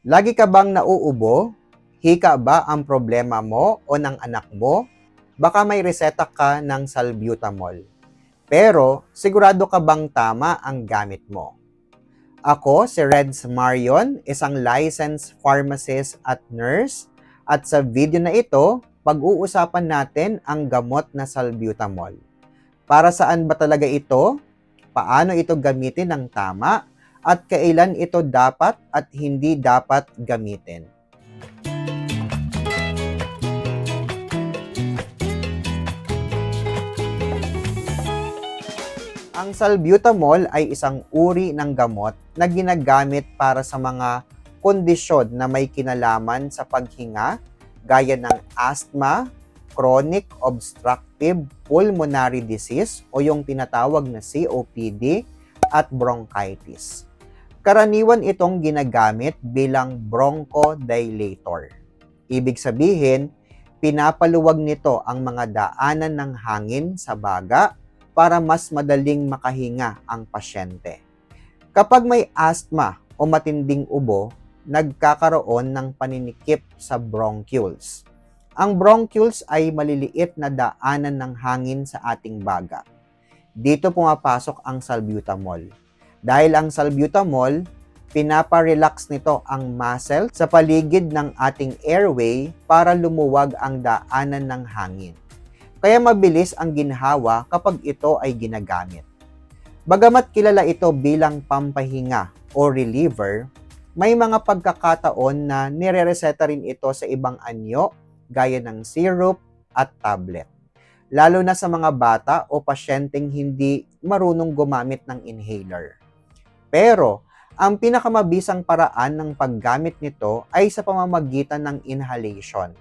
Lagi ka bang nauubo? Hika ba ang problema mo o ng anak mo? Baka may reseta ka ng salbutamol. Pero sigurado ka bang tama ang gamit mo? Ako si Reds Marion, isang licensed pharmacist at nurse. At sa video na ito, pag-uusapan natin ang gamot na salbutamol. Para saan ba talaga ito? Paano ito gamitin ng tama? At kailan ito dapat at hindi dapat gamitin? Ang salbutamol ay isang uri ng gamot na ginagamit para sa mga kondisyon na may kinalaman sa paghinga gaya ng asthma, chronic obstructive pulmonary disease o yung tinatawag na COPD at bronchitis. Karaniwan itong ginagamit bilang bronchodilator. Ibig sabihin, pinapaluwag nito ang mga daanan ng hangin sa baga para mas madaling makahinga ang pasyente. Kapag may asthma o matinding ubo, nagkakaroon ng paninikip sa bronchioles. Ang bronchioles ay maliliit na daanan ng hangin sa ating baga. Dito pumapasok ang salbutamol. Dahil ang salbutamol, pinaparelax nito ang muscle sa paligid ng ating airway para lumuwag ang daanan ng hangin. Kaya mabilis ang ginhawa kapag ito ay ginagamit. Bagamat kilala ito bilang pampahinga o reliever, may mga pagkakataon na nirereseta rin ito sa ibang anyo gaya ng syrup at tablet. Lalo na sa mga bata o pasyenteng hindi marunong gumamit ng inhaler. Pero, ang pinakamabisang paraan ng paggamit nito ay sa pamamagitan ng inhalation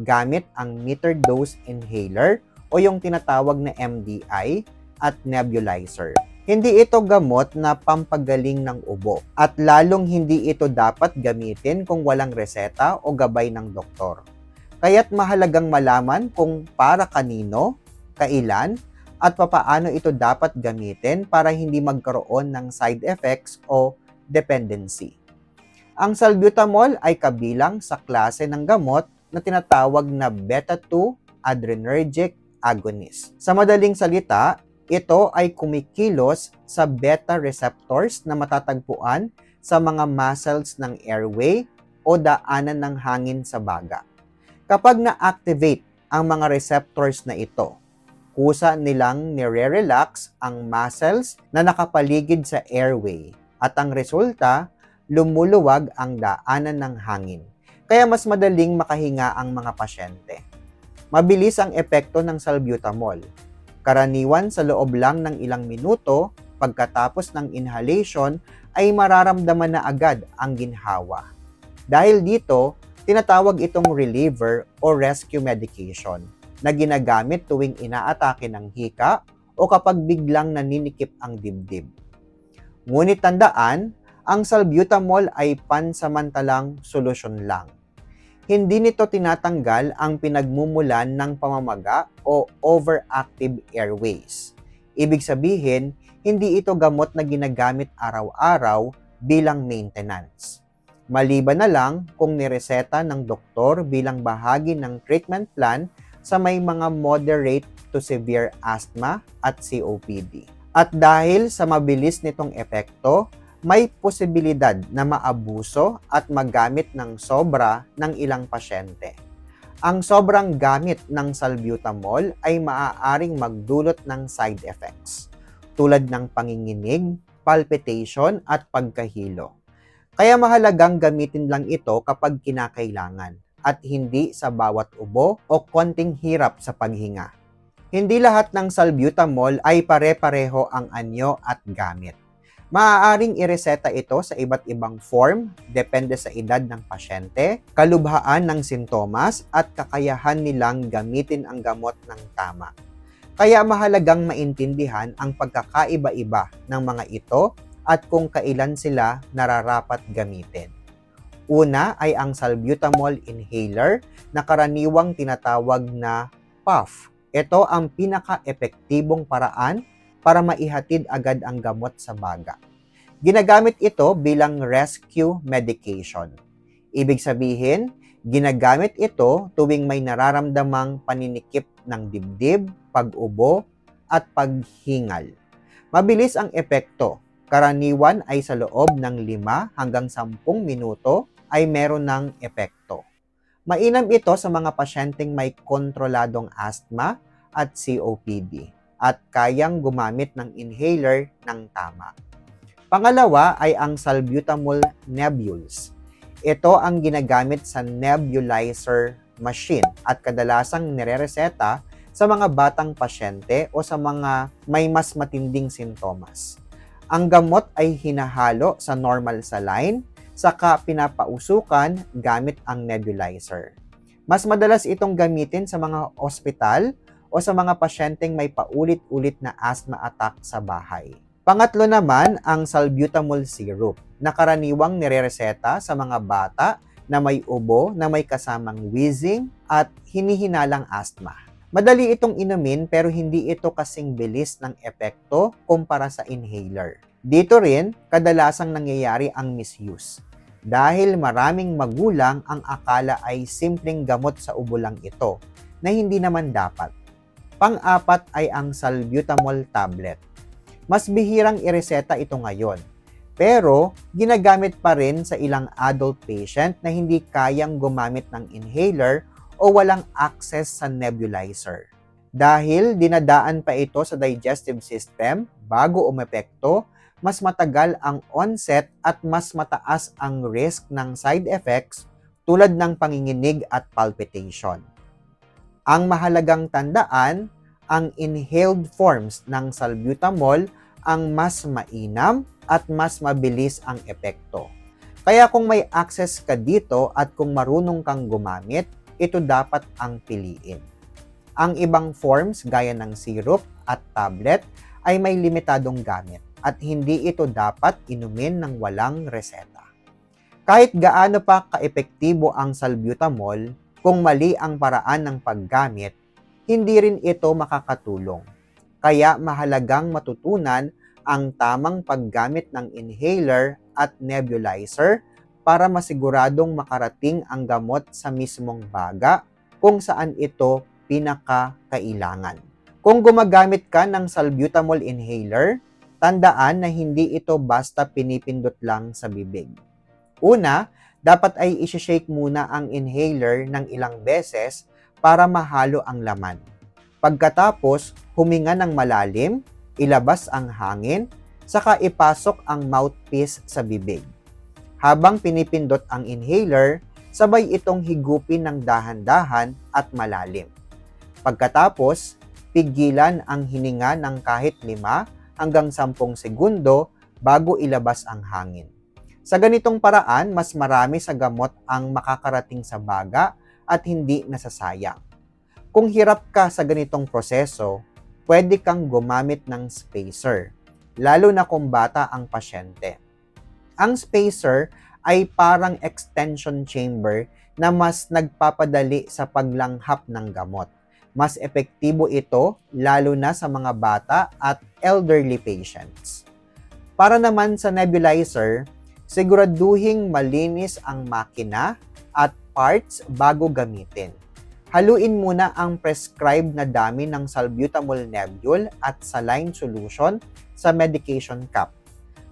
gamit ang metered dose inhaler o yung tinatawag na MDI at nebulizer. Hindi ito gamot na pampagaling ng ubo at lalong hindi ito dapat gamitin kung walang reseta o gabay ng doktor. Kaya't mahalagang malaman kung para kanino, kailan, at papaano ito dapat gamitin para hindi magkaroon ng side effects o dependency. Ang salbutamol ay kabilang sa klase ng gamot na tinatawag na beta-2 adrenergic agonist. Sa madaling salita, ito ay kumikilos sa beta receptors na matatagpuan sa mga muscles ng airway o daanan ng hangin sa baga. Kapag na-activate ang mga receptors na ito, kusa nilang nire-relax ang muscles na nakapaligid sa airway at ang resulta, lumuluwag ang daanan ng hangin kaya mas madaling makahinga ang mga pasyente. Mabilis ang epekto ng salbutamol. Karaniwan sa loob lang ng ilang minuto, pagkatapos ng inhalation ay mararamdaman na agad ang ginhawa. Dahil dito, tinatawag itong reliever o rescue medication na ginagamit tuwing inaatake ng hika o kapag biglang naninikip ang dibdib. Ngunit tandaan, ang salbutamol ay pansamantalang solusyon lang hindi nito tinatanggal ang pinagmumulan ng pamamaga o overactive airways. Ibig sabihin, hindi ito gamot na ginagamit araw-araw bilang maintenance. Maliban na lang kung nireseta ng doktor bilang bahagi ng treatment plan sa may mga moderate to severe asthma at COPD. At dahil sa mabilis nitong epekto, may posibilidad na maabuso at magamit ng sobra ng ilang pasyente. Ang sobrang gamit ng salbutamol ay maaaring magdulot ng side effects tulad ng panginginig, palpitation at pagkahilo. Kaya mahalagang gamitin lang ito kapag kinakailangan at hindi sa bawat ubo o konting hirap sa paghinga. Hindi lahat ng salbutamol ay pare-pareho ang anyo at gamit. Maaaring ireseta ito sa iba't ibang form, depende sa edad ng pasyente, kalubhaan ng sintomas at kakayahan nilang gamitin ang gamot ng tama. Kaya mahalagang maintindihan ang pagkakaiba-iba ng mga ito at kung kailan sila nararapat gamitin. Una ay ang salbutamol inhaler na karaniwang tinatawag na PUF. Ito ang pinaka-epektibong paraan para maihatid agad ang gamot sa baga. Ginagamit ito bilang rescue medication. Ibig sabihin, ginagamit ito tuwing may nararamdamang paninikip ng dibdib, pag-ubo, at paghingal. Mabilis ang epekto. Karaniwan ay sa loob ng 5 hanggang 10 minuto ay meron ng epekto. Mainam ito sa mga pasyenteng may kontroladong asthma at COPD at kayang gumamit ng inhaler ng tama. Pangalawa ay ang salbutamol nebules. Ito ang ginagamit sa nebulizer machine at kadalasang nirereseta sa mga batang pasyente o sa mga may mas matinding sintomas. Ang gamot ay hinahalo sa normal saline saka pinapausukan gamit ang nebulizer. Mas madalas itong gamitin sa mga ospital o sa mga pasyenteng may paulit-ulit na asthma attack sa bahay. Pangatlo naman ang salbutamol syrup na karaniwang nirereseta sa mga bata na may ubo na may kasamang wheezing at hinihinalang asthma. Madali itong inumin pero hindi ito kasing bilis ng epekto kumpara sa inhaler. Dito rin, kadalasang nangyayari ang misuse. Dahil maraming magulang ang akala ay simpleng gamot sa ubo lang ito, na hindi naman dapat. Pang-apat ay ang salbutamol tablet. Mas bihirang ireseta ito ngayon. Pero, ginagamit pa rin sa ilang adult patient na hindi kayang gumamit ng inhaler o walang access sa nebulizer. Dahil dinadaan pa ito sa digestive system bago umepekto, mas matagal ang onset at mas mataas ang risk ng side effects tulad ng panginginig at palpitation. Ang mahalagang tandaan, ang inhaled forms ng salbutamol ang mas mainam at mas mabilis ang epekto. Kaya kung may access ka dito at kung marunong kang gumamit, ito dapat ang piliin. Ang ibang forms gaya ng syrup at tablet ay may limitadong gamit at hindi ito dapat inumin ng walang reseta. Kahit gaano pa kaepektibo ang salbutamol, kung mali ang paraan ng paggamit, hindi rin ito makakatulong. Kaya mahalagang matutunan ang tamang paggamit ng inhaler at nebulizer para masiguradong makarating ang gamot sa mismong baga kung saan ito pinakakailangan. Kung gumagamit ka ng salbutamol inhaler, tandaan na hindi ito basta pinipindot lang sa bibig. Una, dapat ay isi-shake muna ang inhaler ng ilang beses para mahalo ang laman. Pagkatapos, huminga ng malalim, ilabas ang hangin, saka ipasok ang mouthpiece sa bibig. Habang pinipindot ang inhaler, sabay itong higupin ng dahan-dahan at malalim. Pagkatapos, pigilan ang hininga ng kahit 5 hanggang 10 segundo bago ilabas ang hangin. Sa ganitong paraan, mas marami sa gamot ang makakarating sa baga at hindi nasasayang. Kung hirap ka sa ganitong proseso, pwede kang gumamit ng spacer, lalo na kung bata ang pasyente. Ang spacer ay parang extension chamber na mas nagpapadali sa paglanghap ng gamot. Mas epektibo ito lalo na sa mga bata at elderly patients. Para naman sa nebulizer, siguraduhing malinis ang makina at parts bago gamitin. Haluin muna ang prescribed na dami ng salbutamol nebule at saline solution sa medication cup.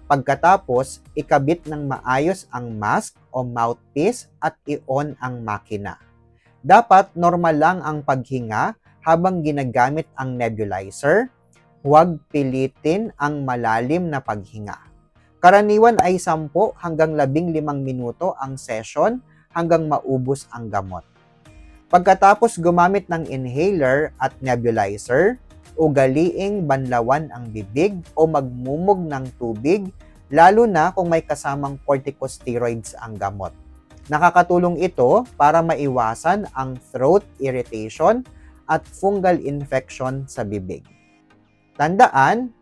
Pagkatapos, ikabit ng maayos ang mask o mouthpiece at i-on ang makina. Dapat normal lang ang paghinga habang ginagamit ang nebulizer. Huwag pilitin ang malalim na paghinga. Karaniwan ay 10 hanggang 15 minuto ang session hanggang maubos ang gamot. Pagkatapos gumamit ng inhaler at nebulizer, ugaliing banlawan ang bibig o magmumog ng tubig lalo na kung may kasamang corticosteroids ang gamot. Nakakatulong ito para maiwasan ang throat irritation at fungal infection sa bibig. Tandaan,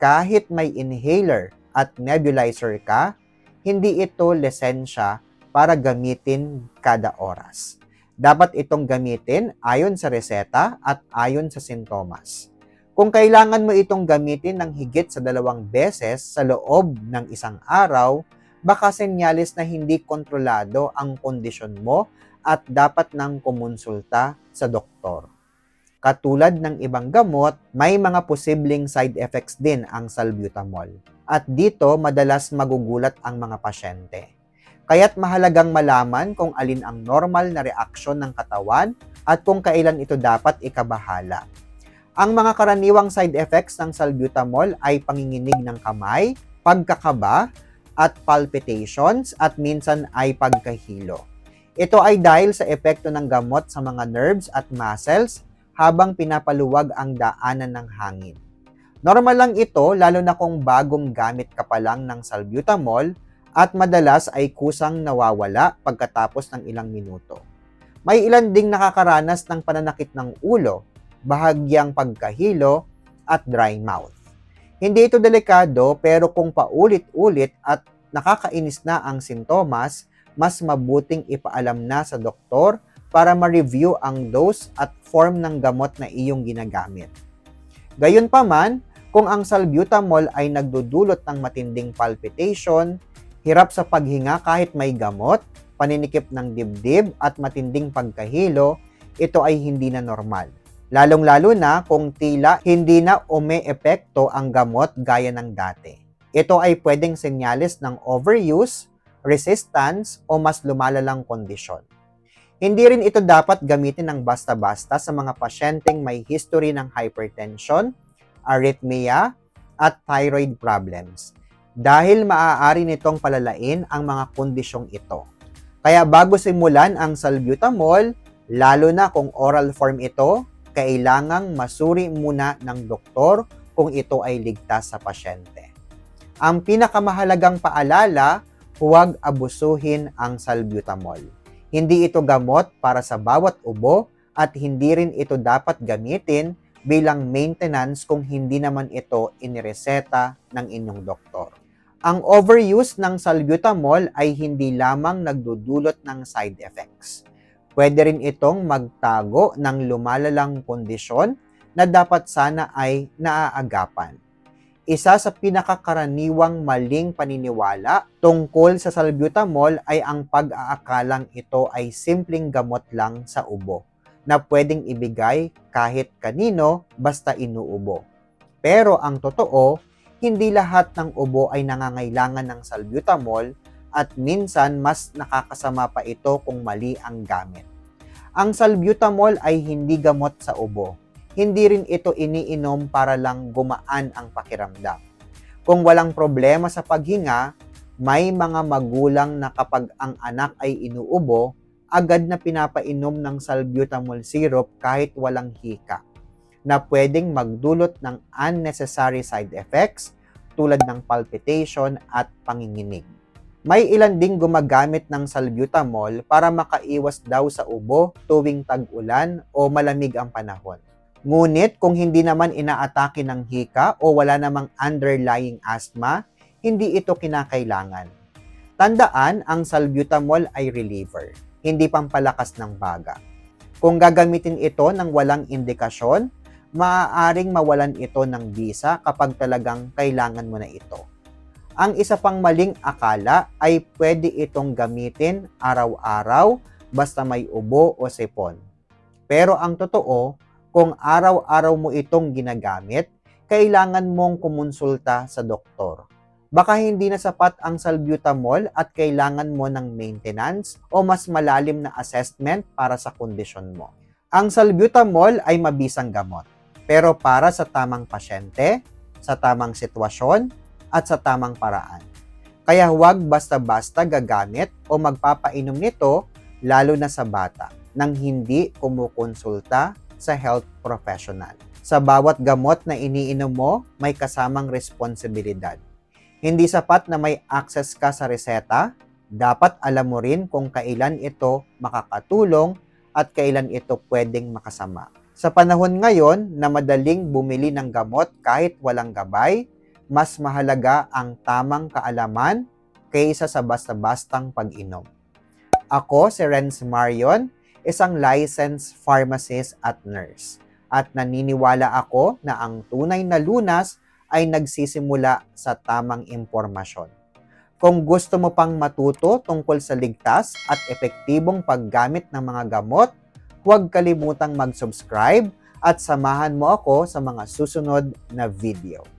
kahit may inhaler at nebulizer ka, hindi ito lisensya para gamitin kada oras. Dapat itong gamitin ayon sa reseta at ayon sa sintomas. Kung kailangan mo itong gamitin ng higit sa dalawang beses sa loob ng isang araw, baka senyales na hindi kontrolado ang kondisyon mo at dapat nang kumonsulta sa doktor. Katulad ng ibang gamot, may mga posibleng side effects din ang salbutamol. At dito, madalas magugulat ang mga pasyente. Kaya't mahalagang malaman kung alin ang normal na reaksyon ng katawan at kung kailan ito dapat ikabahala. Ang mga karaniwang side effects ng salbutamol ay panginginig ng kamay, pagkakaba, at palpitations at minsan ay pagkahilo. Ito ay dahil sa epekto ng gamot sa mga nerves at muscles habang pinapaluwag ang daanan ng hangin. Normal lang ito lalo na kung bagong gamit ka pa lang ng salbutamol at madalas ay kusang nawawala pagkatapos ng ilang minuto. May ilan ding nakakaranas ng pananakit ng ulo, bahagyang pagkahilo, at dry mouth. Hindi ito delikado pero kung paulit-ulit at nakakainis na ang sintomas, mas mabuting ipaalam na sa doktor para ma-review ang dose at form ng gamot na iyong ginagamit. Gayunpaman, kung ang salbutamol ay nagdudulot ng matinding palpitation, hirap sa paghinga kahit may gamot, paninikip ng dibdib at matinding pagkahilo, ito ay hindi na normal. Lalong-lalo na kung tila hindi na ume-epekto ang gamot gaya ng dati. Ito ay pwedeng senyales ng overuse, resistance o mas lumalalang kondisyon. Hindi rin ito dapat gamitin ng basta-basta sa mga pasyenteng may history ng hypertension, arrhythmia, at thyroid problems dahil maaari nitong palalain ang mga kondisyong ito. Kaya bago simulan ang salbutamol, lalo na kung oral form ito, kailangang masuri muna ng doktor kung ito ay ligtas sa pasyente. Ang pinakamahalagang paalala, huwag abusuhin ang salbutamol. Hindi ito gamot para sa bawat ubo at hindi rin ito dapat gamitin bilang maintenance kung hindi naman ito inireseta ng inyong doktor. Ang overuse ng salbutamol ay hindi lamang nagdudulot ng side effects Pwede rin itong magtago ng lumalalang kondisyon na dapat sana ay naaagapan. Isa sa pinakakaraniwang maling paniniwala tungkol sa salbutamol ay ang pag-aakalang ito ay simpleng gamot lang sa ubo na pwedeng ibigay kahit kanino basta inuubo. Pero ang totoo, hindi lahat ng ubo ay nangangailangan ng salbutamol at minsan mas nakakasama pa ito kung mali ang gamit. Ang salbutamol ay hindi gamot sa ubo. Hindi rin ito iniinom para lang gumaan ang pakiramdam. Kung walang problema sa paghinga, may mga magulang na kapag ang anak ay inuubo, agad na pinapainom ng salbutamol syrup kahit walang hika na pwedeng magdulot ng unnecessary side effects tulad ng palpitation at panginginig. May ilan ding gumagamit ng salbutamol para makaiwas daw sa ubo tuwing tag-ulan o malamig ang panahon. Ngunit kung hindi naman inaatake ng hika o wala namang underlying asthma, hindi ito kinakailangan. Tandaan, ang salbutamol ay reliever, hindi pampalakas ng baga. Kung gagamitin ito ng walang indikasyon, maaaring mawalan ito ng visa kapag talagang kailangan mo na ito. Ang isa pang maling akala ay pwede itong gamitin araw-araw basta may ubo o sipon. Pero ang totoo, kung araw-araw mo itong ginagamit, kailangan mong kumonsulta sa doktor. Baka hindi na sapat ang salbutamol at kailangan mo ng maintenance o mas malalim na assessment para sa kondisyon mo. Ang salbutamol ay mabisang gamot pero para sa tamang pasyente, sa tamang sitwasyon, at sa tamang paraan. Kaya huwag basta-basta gagamit o magpapainom nito lalo na sa bata nang hindi kumukonsulta sa health professional. Sa bawat gamot na iniinom mo, may kasamang responsibilidad. Hindi sapat na may access ka sa reseta, dapat alam mo rin kung kailan ito makakatulong at kailan ito pwedeng makasama. Sa panahon ngayon na madaling bumili ng gamot kahit walang gabay, mas mahalaga ang tamang kaalaman kaysa sa basta-bastang pag-inom. Ako si Renz Marion, isang licensed pharmacist at nurse. At naniniwala ako na ang tunay na lunas ay nagsisimula sa tamang impormasyon. Kung gusto mo pang matuto tungkol sa ligtas at epektibong paggamit ng mga gamot, huwag kalimutang mag-subscribe at samahan mo ako sa mga susunod na video.